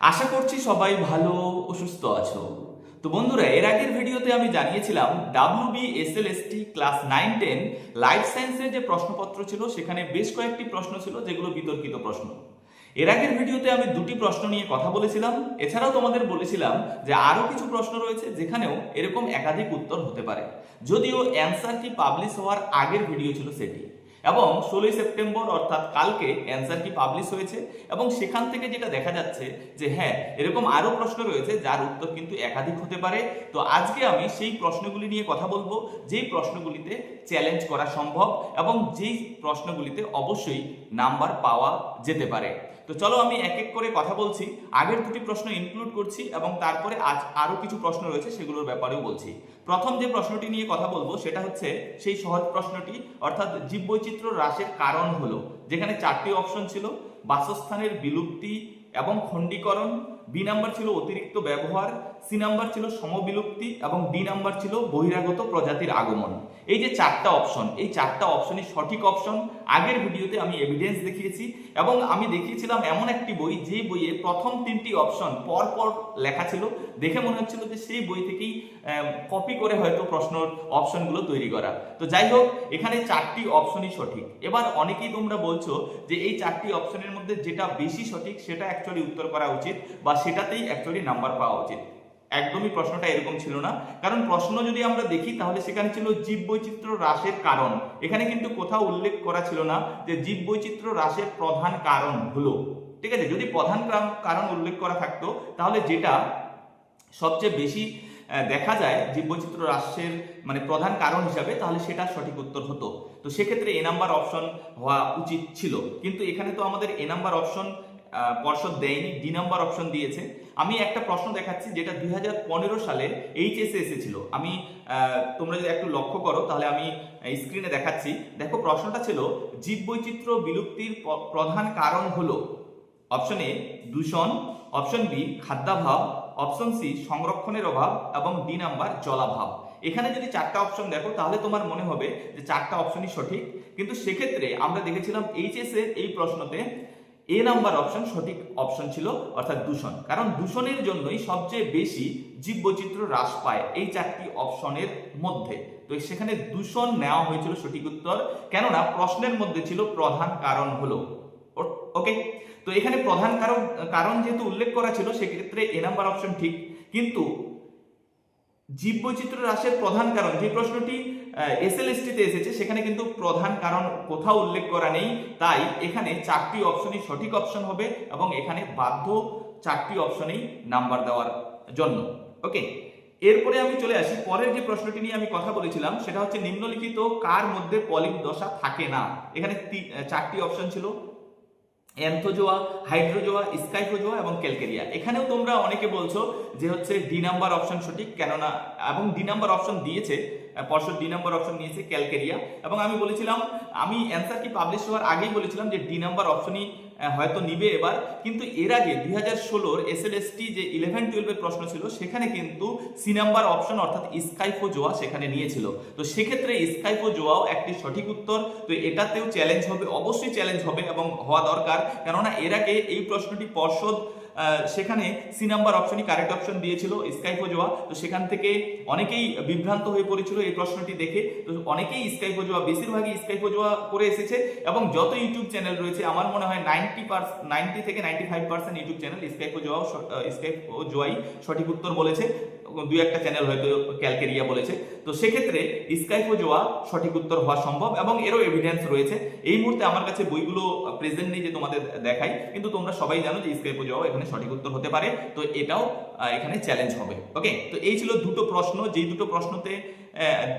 আশা করছি সবাই ভালো ও সুস্থ আছো। তো বন্ধুরা, এর আগের ভিডিওতে আমি জানিয়েছিলাম W B S L S T class nine ten life সায়েন্সের যে প্রশ্নপত্র ছিল, সেখানে বেশ কয়েকটি প্রশ্ন ছিল, যেগুলো বিতর্কিত প্রশ্ন। এর আগের ভিডিওতে আমি দুটি প্রশ্ন নিয়ে কথা বলেছিলাম। এছাড়াও তোমাদের বলেছিলাম যে আরও কিছু প্রশ্ন রয়েছে, যেখানেও এরকম একাধিক উত্তর হতে পারে। যদিও অ্যান্সারটি পাবলিশ হওয়ার আগের ভিডিও ছিল সেটি। এবং ষোলোই সেপ্টেম্বর অর্থাৎ কালকে অ্যান্সারটি পাবলিশ হয়েছে এবং সেখান থেকে যেটা দেখা যাচ্ছে যে হ্যাঁ এরকম আরও প্রশ্ন রয়েছে যার উত্তর কিন্তু একাধিক হতে পারে। তো আজকে আমি সেই প্রশ্নগুলি নিয়ে কথা বলব, যেই প্রশ্নগুলিতে চ্যালেঞ্জ করা সম্ভব এবং যেই প্রশ্নগুলিতে অবশ্যই নাম্বার পাওয়া যেতে পারে। তো চলো আমি এক এক করে কথা বলছি। আগের দুটি প্রশ্ন ইনক্লুড করছি এবং তারপরে আজ আরও কিছু প্রশ্ন রয়েছে, সেগুলোর ব্যাপারেও বলছি। প্রথম যে প্রশ্নটি নিয়ে কথা বলব, সেটা হচ্ছে সেই সহজ প্রশ্নটি, অর্থাৎ জীববৈচিত্র্য হ্রাসের কারণ হলো। যেখানে চারটি অপশন ছিল, বাসস্থানের বিলুপ্তি এবং খণ্ডীকরণ, বি নাম্বার ছিল অতিরিক্ত ব্যবহার সি নাম্বার ছিল সমবিলুপ্তি এবং ডি নাম্বার ছিল বহিরাগত প্রজাতির আগমন। এই যে চারটা অপশন এই চারটা অপশনই সঠিক অপশন আগের ভিডিওতে আমি এভিডেন্স দেখিয়েছি এবং আমি দেখিয়েছিলাম এমন একটি বই, যে বইয়ে প্রথম তিনটি অপশন পর পর লেখা ছিল। দেখে মনে হচ্ছিল যে সেই বই থেকেই কপি করে হয়তো প্রশ্নর অপশনগুলো তৈরি করা। তো যাই হোক, এখানে চারটি অপশনই সঠিক। এবার অনেকেই তোমরা বলছো যে এই চারটি অপশনের মধ্যে যেটা বেশি সঠিক, সেটা অ্যাকচুয়ালি উত্তর করা উচিত বা সেটাতেই অ্যাকচুয়ালি নাম্বার পাওয়া উচিত। একদমই প্রশ্নটা এরকম ছিল না। কারণ প্রশ্ন যদি আমরা দেখি, তাহলে সেখানে ছিল জীব বৈচিত্র্য হ্রাসের কারণ। এখানে কিন্তু কোথাও উল্লেখ করা ছিল না যে জীব বৈচিত্র্য হ্রাসের প্রধান কারণ হলো। ঠিক আছে? যদি প্রধান কারণ- উল্লেখ করা থাকতো, তাহলে যেটা সবচেয়ে বেশি দেখা যায় জীববৈচিত্র্য হ্রাসের মানে প্রধান কারণ হিসাবে, তাহলে সেটা সঠিক উত্তর হতো। তো সেক্ষেত্রে এ নাম্বার অপশন হওয়া উচিত ছিল। কিন্তু এখানে তো আমাদের এ নাম্বার অপশন পর্ষদ দেয়নি ডি নাম্বার অপশন দিয়েছে। আমি একটা প্রশ্ন দেখাচ্ছি যেটা দুই হাজার পনেরো সালে এইচএসে এসেছিল। আমি তোমরা যদি একটু লক্ষ্য করো, তাহলে আমি স্ক্রিনে দেখাচ্ছি। দেখো, প্রশ্নটা ছিল, জীববৈচিত্র্য বিলুপ্তির প্রধান কারণ হলো? অপশন এ দূষণ। অপশন বি খাদ্যাভাব। অপশন সি সংরক্ষণের অভাব। এবং ডি নাম্বার জলাভাব। এখানে যদি চারটা অপশন দেখো, তাহলে তোমার মনে হবে যে চারটা অপশনই সঠিক। কিন্তু সেক্ষেত্রে আমরা দেখেছিলাম এইচএস এর এই প্রশ্নতে এ নাম্বার অপশন সঠিক অপশন ছিল, অর্থাৎ দূষণ। কারণ দূষণের জন্যই সবচেয়ে বেশি জীববৈচিত্র্য হ্রাস পায় এই চারটি অপশনের মধ্যে। তো সেখানে দূষণ নেওয়া হয়েছিল সঠিক উত্তর, কেননা প্রশ্নের মধ্যে ছিল প্রধান কারণ হলো। ওকে তো এখানে প্রধান কারণ কারণ যেহেতু উল্লেখ করা ছিল, সেক্ষেত্রে এ নাম্বার অপশন ঠিক। কিন্তু জীববৈচিত্র্য হ্রাসের প্রধান কারণ যে প্রশ্নটি এসএলএসটিতে এসেছে। সেখানে কিন্তু প্রধান কারণ কোথাও উল্লেখ করা নেই। তাই এখানে চারটি অপশনই সঠিক অপশন হবে এবং এখানে বাধ্য চারটি অপশনেই নাম্বার দেওয়ার জন্য। ওকে এরপরে আমি চলে আসি। পরের যে প্রশ্নটি নিয়ে আমি কথা বলেছিলাম, সেটা হচ্ছে নিম্নলিখিত কার মধ্যে পলিপ দশা থাকে না? এখানে চারটি অপশন ছিল। অ্যান্থোজোয়া, হাইড্রোজোয়া, স্কাইফোজোয়া এবং ক্যালকেরিয়া। এখানেও তোমরা অনেকে বলছো যে হচ্ছে ডি নাম্বার অপশন সঠিক, কেননা, এবং ডি নাম্বার অপশন দিয়েছে। পর্ষদ ডি নাম্বার অপশন নিয়েছে ক্যালকেরিয়া এবং আমি বলেছিলাম, আমি অ্যান্সারটি পাবলিশ হওয়ার আগেই বলেছিলাম যে ডি নাম্বার অপশনই হয়তো নিবে এবার। কিন্তু এর আগে দুই হাজার ষোলোর এস এল এসটি যে ইলেভেন টুয়েলভের প্রশ্ন ছিল, সেখানে কিন্তু সি নাম্বার অপশন অর্থাৎ স্কাইফোজোয়া সেখানে নিয়েছিল। তো সেক্ষেত্রে স্কাইফোজোয়াও একটি সঠিক উত্তর। তো এটাতেও চ্যালেঞ্জ হবে, অবশ্যই চ্যালেঞ্জ হবে এবং হওয়া দরকার। কেননা এর আগে এই প্রশ্নটি পর্ষদ সেখানে সি নাম্বার অপশনই কারেক্ট অপশন দিয়েছিল স্কাইফো জোয়া। তো সেখান থেকে অনেকেই বিভ্রান্ত হয়ে পড়েছিল এই প্রশ্নটি দেখে। তো অনেকেই স্কাইফোজোয়া বেশিরভাগই স্কাইফোজোয়া করে এসেছে। এবং যত ইউটিউব চ্যানেল রয়েছে, আমার মনে হয় নাইনটি পার্সেন্ট নাইনটি থেকে ninety five percent YouTube channel স্কাইফোজোয়াও স্কাইফোজোয়াই সঠিক উত্তর বলেছে দুই একটা চ্যানেল হয়তো ক্যালকেরিয়া বলেছে। তো সেক্ষেত্রে স্কাইফোজোয়া সঠিক উত্তর হওয়া সম্ভব, এবং এরও এভিডেন্স রয়েছে। এই মুহূর্তে আমার কাছে বইগুলো প্রেজেন্ট নেই যে তোমাদের দেখাই, কিন্তু তোমরা সবাই জানো যে স্কাইফোজোয়াও এখানে সঠিক উত্তর হতে পারে। তো এটাও এখানে চ্যালেঞ্জ হবে ওকে তো এই ছিল দুটো প্রশ্ন, যেই দুটো প্রশ্নতে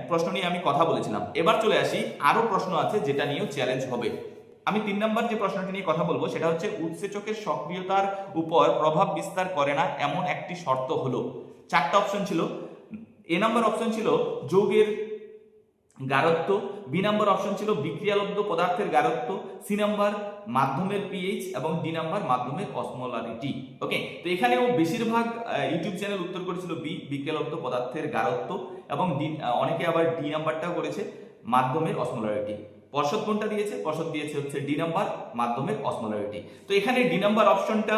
প্রশ্ন নিয়ে আমি কথা বলেছিলাম। এবার চলে আসি আরও প্রশ্ন আছে যেটা নিয়েও চ্যালেঞ্জ হবে। আমি তিন নম্বর যে প্রশ্নটি নিয়ে কথা বলব, সেটা হচ্ছে উৎসেচকের সক্রিয়তার উপর প্রভাব বিস্তার করে না এমন একটি শর্ত হলো। চারটা অপশন ছিল। এ নাম্বার অপশন ছিল যৌগের গারত্ব বি নাম্বার অপশন ছিল বিক্রিয়ালব্ধ পদার্থের গারত্ব সি নাম্বার মাধ্যমের পিএইচ এবং ডি নাম্বার মাধ্যমের অসমোলারিটি ওকে তো এখানেও বেশিরভাগ ইউটিউব চ্যানেল উত্তর করেছিল বি, বিক্রিয়ালব্ধ পদার্থের গারত্ব এবং ডি অনেকে আবার ডি নাম্বারটাও করেছে, মাধ্যমের অসমোলারিটি পর্ষদ কোনটা দিয়েছে? পর্ষদ দিয়েছে হচ্ছে ডি নাম্বার মাধ্যমের অসমোলারিটি তো এখানে ডি নাম্বার অপশনটা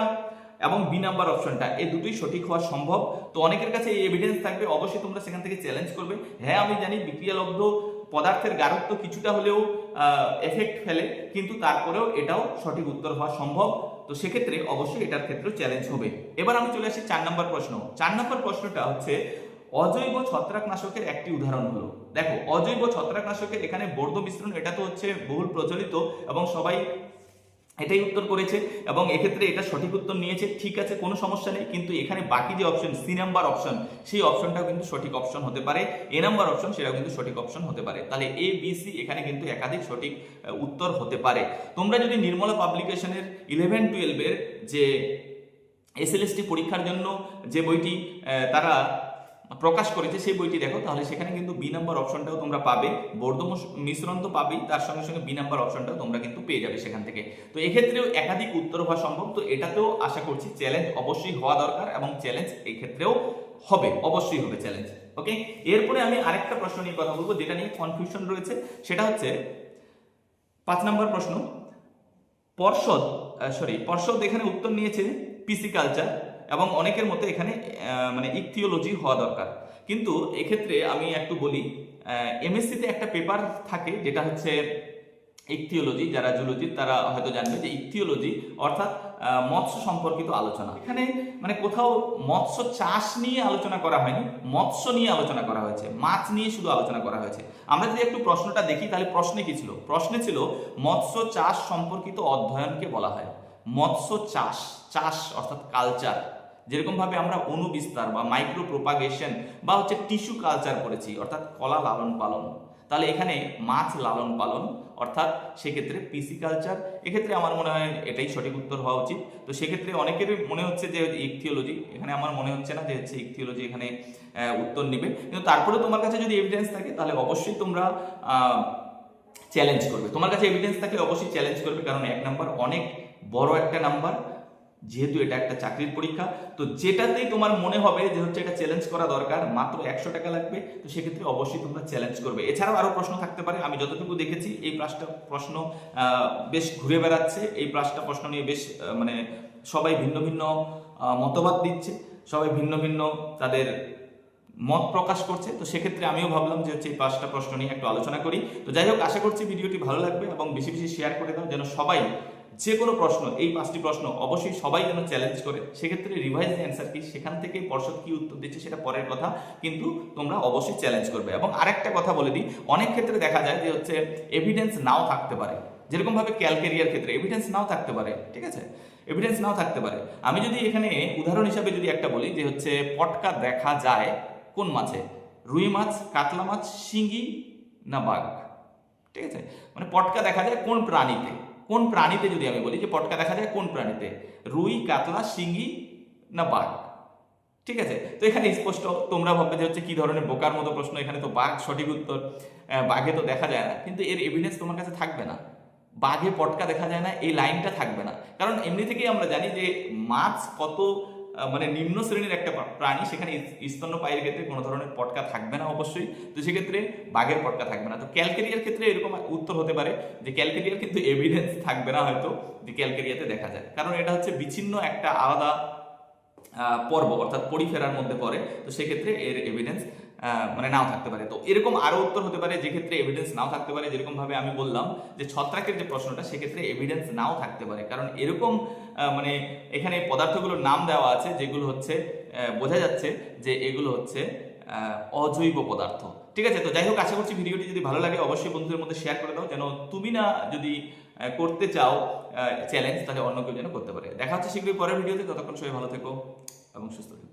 এবং বি নাম্বার অপশনটা এই দুটোই সঠিক হওয়া সম্ভব। তো অনেকের কাছে এই এভিডেন্স থাকবে, অবশ্যই তোমরা সেখান থেকে চ্যালেঞ্জ করবে। হ্যাঁ আমি জানি বিক্রিয়ালব্ধ পদার্থের গারত্ব কিছুটা হলেও এফেক্ট ফেলে, কিন্তু তারপরেও এটাও সঠিক উত্তর হওয়া সম্ভব। তো সেক্ষেত্রে অবশ্যই এটার ক্ষেত্রেও চ্যালেঞ্জ হবে। এবার আমি চলে আসি চার নম্বর প্রশ্ন। চার নম্বর প্রশ্নটা হচ্ছে অজৈব ছত্রাকনাশকের একটি উদাহরণ হলো। দেখো, অজৈব ছত্রাকনাশকের এখানে বর্ধ মিশ্রণ এটা তো হচ্ছে বহুল প্রচলিত এবং সবাই এটাই উত্তর করেছে এবং এক্ষেত্রে এটা সঠিক উত্তর নিয়েছে। ঠিক আছে, কোনো সমস্যা নেই, কিন্তু এখানে বাকি যে অপশন সি নাম্বার অপশন সেই অপশনটাও কিন্তু সঠিক অপশন হতে পারে। এ নাম্বার অপশন সেটাও কিন্তু সঠিক অপশন হতে পারে। তাহলে এ বি সি এখানে কিন্তু একাধিক সঠিক উত্তর হতে পারে। তোমরা যদি নির্মলা পাবলিকেশনের ইলেভেন টুয়েলভের যে এসএলএসটি পরীক্ষার জন্য যে বইটি তারা প্রকাশ করেছে সেই বইটি দেখো, তাহলে সেখানে কিন্তু বি নাম্বার অপশনটাও তোমরা পাবে। বর্ধ মিশ্রণ তো পাবেই, তার সঙ্গে সঙ্গে বি নাম্বার অপশনটাও তোমরা কিন্তু পেয়ে যাবে সেখান থেকে। তো এক্ষেত্রেও একাধিক উত্তর হওয়া সম্ভব, তো এটাতেও আশা করছি চ্যালেঞ্জ অবশ্যই হওয়া দরকার এবং চ্যালেঞ্জ এই ক্ষেত্রেও হবে, অবশ্যই হবে চ্যালেঞ্জ ওকে এরপরে আমি আরেকটা প্রশ্ন নিয়ে কথা বলব, যেটা নিয়ে কনফিউশন রয়েছে, সেটা হচ্ছে পাঁচ নম্বর প্রশ্ন। পর্ষদ সরি পর্ষদ এখানে উত্তর নিয়েছে পিসি কালচার এবং অনেকের মতে এখানে মানে ইকথিওলজি হওয়া দরকার। কিন্তু এক্ষেত্রে আমি একটু বলি এমএসসিতে একটা পেপার থাকে যেটা হচ্ছে ইকথিওলজি যারা জুলজি তারা হয়তো জানবে যে ইকথিওলজি অর্থাৎ মৎস্য সম্পর্কিত আলোচনা। এখানে মানে কোথাও মৎস্য চাষ নিয়ে আলোচনা করা হয়নি, মৎস্য নিয়ে আলোচনা করা হয়েছে, মাছ নিয়ে শুধু আলোচনা করা হয়েছে। আমরা যদি একটু প্রশ্নটা দেখি, তাহলে প্রশ্নে কি ছিল? প্রশ্নে ছিল, মৎস্য চাষ সম্পর্কিত অধ্যয়নকে বলা হয়। মৎস্য চাষ চাষ অর্থাৎ কালচার যেরকম ভাবে আমরা অনুবিস্তার বা মাইক্রো প্রোপাগেশন বা হচ্ছে টিস্যু কালচার করেছি, অর্থাৎ কলা লালন পালন। তাহলে এখানে মাছ লালন পালন, অর্থাৎ সেক্ষেত্রে পিসি কালচার এক্ষেত্রে আমার মনে হয় এটাই সঠিক উত্তর হওয়া উচিত। তো সেক্ষেত্রে অনেকের মনে হচ্ছে যে ইকথিওলজি এখানে আমার মনে হচ্ছে না যে হচ্ছে ইকথিওলজি এখানে উত্তর নিবে। কিন্তু তারপরে তোমার কাছে যদি এভিডেন্স থাকে, তাহলে অবশ্যই তোমরা চ্যালেঞ্জ করবে। তোমার কাছে এভিডেন্স থাকলে অবশ্যই চ্যালেঞ্জ করবে, কারণ এক নাম্বার অনেক বড় একটা নাম্বার যেহেতু এটা একটা চাকরির পরীক্ষা, তো যেটাতেই তোমার মনে হবে যে হচ্ছে এটা চ্যালেঞ্জ করা দরকার, মাত্র একশো টাকা লাগবে, তো সেক্ষেত্রে অবশ্যই তোমরা চ্যালেঞ্জ করবে। এছাড়াও আরও প্রশ্ন থাকতে পারে, আমি যতটুকু দেখেছি, এই পাঁচটা প্রশ্ন বেশ ঘুরে বেড়াচ্ছে, এই পাঁচটা প্রশ্ন নিয়ে বেশ মানে সবাই ভিন্ন ভিন্ন মতবাদ দিচ্ছে, সবাই ভিন্ন ভিন্ন তাদের মত প্রকাশ করছে, তো সেক্ষেত্রে আমিও ভাবলাম যে হচ্ছে এই পাঁচটা প্রশ্ন নিয়ে একটু আলোচনা করি। তো যাই হোক, আশা করছি ভিডিওটি ভালো লাগবে এবং বেশি বেশি শেয়ার করে দাও, যেন সবাই যে কোনো প্রশ্ন, এই পাঁচটি প্রশ্ন অবশ্যই সবাই যেন চ্যালেঞ্জ করে, সেক্ষেত্রে রিভাইজ অ্যান্সার কি, সেখান থেকে পর্ষদ কি উত্তর দিচ্ছে সেটা পরের কথা, কিন্তু তোমরা অবশ্যই চ্যালেঞ্জ করবে। এবং আরেকটা কথা বলে দিই, অনেক ক্ষেত্রে দেখা যায় যে হচ্ছে এভিডেন্স নাও থাকতে পারে। যেরকম ভাবে ক্যালকেরিয়ার ক্ষেত্রে এভিডেন্স নাও থাকতে পারে, ঠিক আছে? এভিডেন্স নাও থাকতে পারে। আমি যদি এখানে উদাহরণ হিসাবে যদি একটা বলি যে হচ্ছে পটকা দেখা যায় কোন মাছে? রুই মাছ, কাতলা মাছ শিঙ্গি না বাঘ? ঠিক আছে? মানে পটকা দেখা যায় কোন প্রাণীতে? কোন প্রাণীতে যদি আমি বলি, যে পটকা দেখা যায় কোন প্রাণীতে? রুই, কাতলা শিঙ্গি না বাঘ? ঠিক আছে? তো এখানে স্পষ্ট, তোমরা ভাববে যে হচ্ছে কি ধরনের বোকার মতো প্রশ্ন, এখানে তো বাঘ সঠিক উত্তর বাঘে তো দেখা যায় না। কিন্তু এর এভিডেন্স তোমার কাছে থাকবে না। বাঘে পটকা দেখা যায় না, এই লাইনটা থাকবে না। কারণ এমনি থেকেই আমরা জানি যে মাছ কত মানে নিম্ন শ্রেণির একটা প্রাণী, সেখানে স্তন্য পায়ের ক্ষেত্রে কোনো ধরনের পটকা থাকবে না অবশ্যই। তো সেক্ষেত্রে বাঘের পটকা থাকবে না। তো ক্যালকেরিয়ার ক্ষেত্রে এরকম উত্তর হতে পারে যে ক্যালকেরিয়ার কিন্তু এভিডেন্স থাকবে না হয়তো যে ক্যালকেরিয়াতে দেখা যায়। কারণ এটা হচ্ছে বিচ্ছিন্ন একটা আলাদা পর্ব, অর্থাৎ পরিফেরার মধ্যে পড়ে। তো সেক্ষেত্রে এর এভিডেন্স মানে নাও থাকতে পারে। তো এরকম আরও উত্তর হতে পারে, যে ক্ষেত্রে এভিডেন্স নাও থাকতে পারে, যেরকম ভাবে আমি বললাম যে ছত্রাকের যে প্রশ্নটা সেক্ষেত্রে এভিডেন্স নাও থাকতে পারে। কারণ এরকম মানে এখানে পদার্থগুলোর নাম দেওয়া আছে, যেগুলো হচ্ছে বোঝা যাচ্ছে যে এগুলো হচ্ছে অজৈব পদার্থ। ঠিক আছে? তো যাই হোক, আশা করছি ভিডিওটি যদি ভালো লাগে, অবশ্যই বন্ধুদের মধ্যে শেয়ার করে দাও। যেন তুমি না যদি করতে চাও চ্যালেঞ্জ তাহলে অন্য কেউ যেন করতে পারে। দেখা হচ্ছে শীঘ্রই পরের ভিডিওতে। ততক্ষণ সবাই ভালো থেকো এবং সুস্থ থেকো।